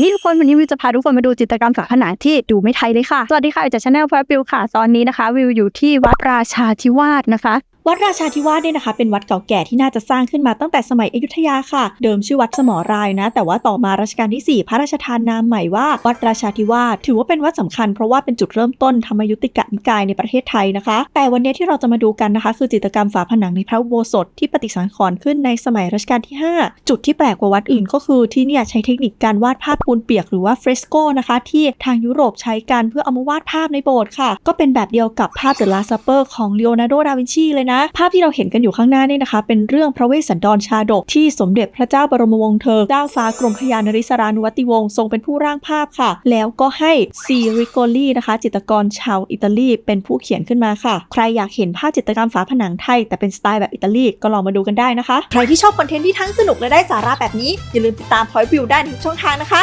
นี่ทุกคนวันนี้วิวจะพาทุกคนมาดูจิตรกรรมฝาผนังที่ดูไม่ไทยเลยค่ะ สวัสดีค่ะจากชาแนลพระวิวค่ะ ตอนนี้นะคะ วิวอยู่ที่วัดราชาธิวาสนะคะ วัดราชาธิวาสเนี่ยนะคะ เป็นวัดเก่าแก่ที่น่าจะสร้างขึ้นมาตั้งแต่สมัยอยุธยาค่ะ เดิมชื่อวัดสมอรายนะ แต่ว่าต่อมารัชกาลที่ 4 พระราชทานนามใหม่ว่าวัดราชาธิวาสถือว่าเป็นวัดสำคัญเพราะว่าเป็นจุดเริ่มต้นธรรมยุติกะนิกายในประเทศไทยนะคะ แต่วันนี้ที่เราจะมาดูกันนะคะ คือจิตรกรรมฝาผนังในพระอุโบสถที่ปฏิสังขรณ์ขึ้นในสมัยรัชกาลที่ 5 จุดที่แปลกกว่าวัดอื่นก็คือที่เนี่ยใช้เทคนิคการวาดภาพปูนเปียกหรือว่าเฟรสโกนะคะที่ทางยุโรปใช้กันเพื่อเอามาวาดภาพในโบสถ์ค่ะ ก็เป็นแบบเดียวกับภาพ The Last Supper ของ Leonardo da Vinci เลยนะภาพที่เราเห็นกันอยู่ข้างหน้านี่นะคะ เป็นเรื่องพระเวสสันดรชาดกที่สมเด็จพระเจ้าบรมวงศ์เธอเจ้าฟ้ากรมพยานริศรานุวัติวงศ์ทรงเป็นผู้ร่างภาพค่ะ แล้วก็ให้ซีริโกลีนะคะ จิตรกรชาวอิตาลีเป็นผู้เขียนขึ้นมาค่ะ ใครอยากเห็นภาพจิตรกรรมฝาผนังไทย แต่เป็นสไตล์แบบอิตาลีก็ลองมาดูกันได้นะคะ ใครที่ชอบคอนเทนต์ที่ทั้งสนุกและได้สาระแบบนี้อย่าลืมติดตามพอยวิวได้ในทุกช่องทางนะคะ